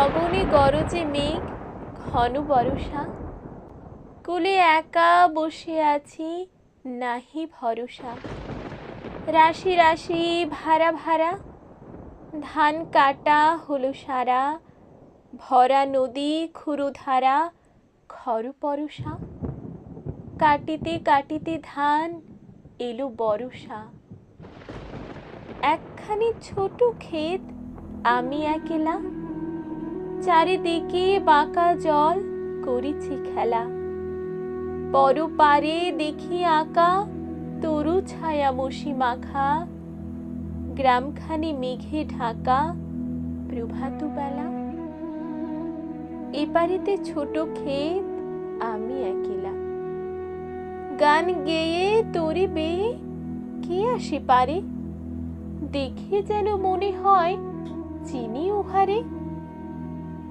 গগনে গরজে মেঘ, ঘন বরষা। কুলে একা বসে আছি, নাহি ভরসা। রাশি রাশি ভাড়া ভাড়া, ধান কাটা হলো সারা। ভরা নদী ক্ষুরুধারা খর পরশা কাটিতে কাটিতে ধান এলো বরষা একখানি ছোট ক্ষেত আমি একেলা চারিদিকে বাঁকা জল করিছি খেলা। পরপারে দেখি আঁকা তরু ছায়া মসি মাখা। গ্রামখানি মেঘে ঢাকা প্রভাত বেলা। এপারিতে ছোট ক্ষেত, আমি একেলা। গান গেয়ে তরি বেয়ে কে আসে পারে দেখে যেন মনে হয় চিনি উহারে।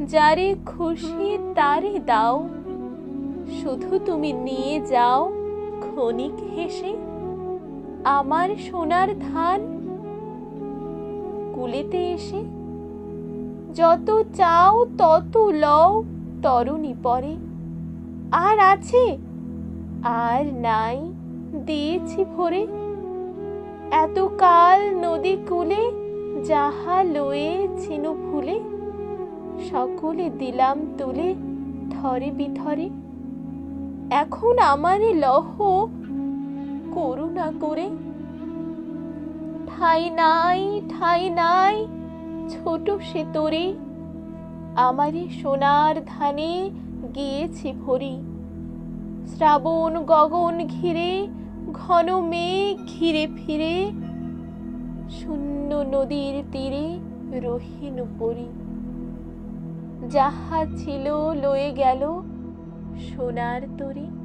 যারে খুশি তারে দাও। শুধু তুমি নিয়ে যাও ক্ষণিক হেসে। আমার সোনার ধান কুলেতে এসে। যত চাও তত লও তরুণী পরে। আর আছে, আর নাই দিয়েছি ভরে। এত কাল নদী কূলে যাহা লয়ে ছিনু ফুলে সকলে দিলাম তুলে থরে বিথরে। এখন আমারে লহ করুণা করে। ঠাই নাই ঠাই নাই, ছোট সে তোরে। আমারে সোনার ধানে গিয়েছে ভরি। শ্রাবণ গগন ঘিরে, ঘন মেঘ ঘিরে ফিরে, শূন্য নদীর তীরে রহিন পরি। যাহা ছিল লয়ে গেল সোনার তরী।